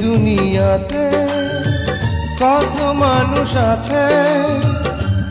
দুনিয়াতে কত মানুষ আছে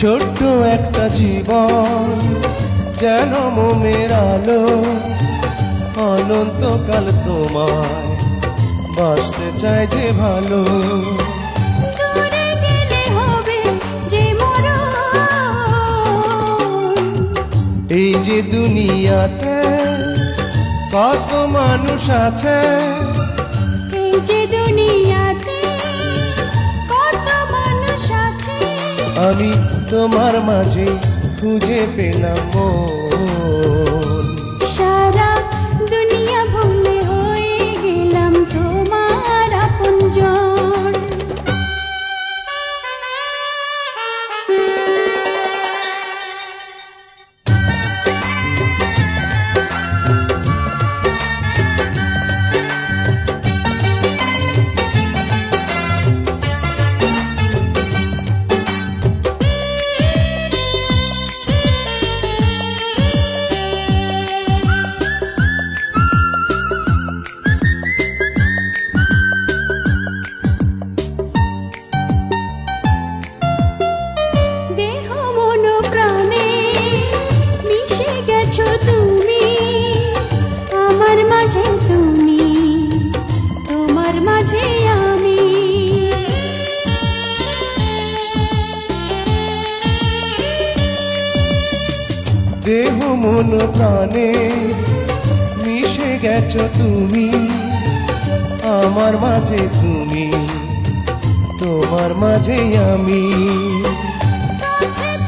ছোট্ট একটা জীবন যেন মোমের আলো অনন্তকাল তোমায় বাসতে চাই যে ভালো। এই যে দুনিয়াতে কত মানুষ আছে এই যে দুনিয়াতে কত মানুষ আছে আমি তোমার মাঝে খুঁজে পেলাম মন। আমি। দেহ মন প্রাণে মিশে গেছো তুমি আমার মাঝে তুমি তোমার মাঝে আমি। কাছে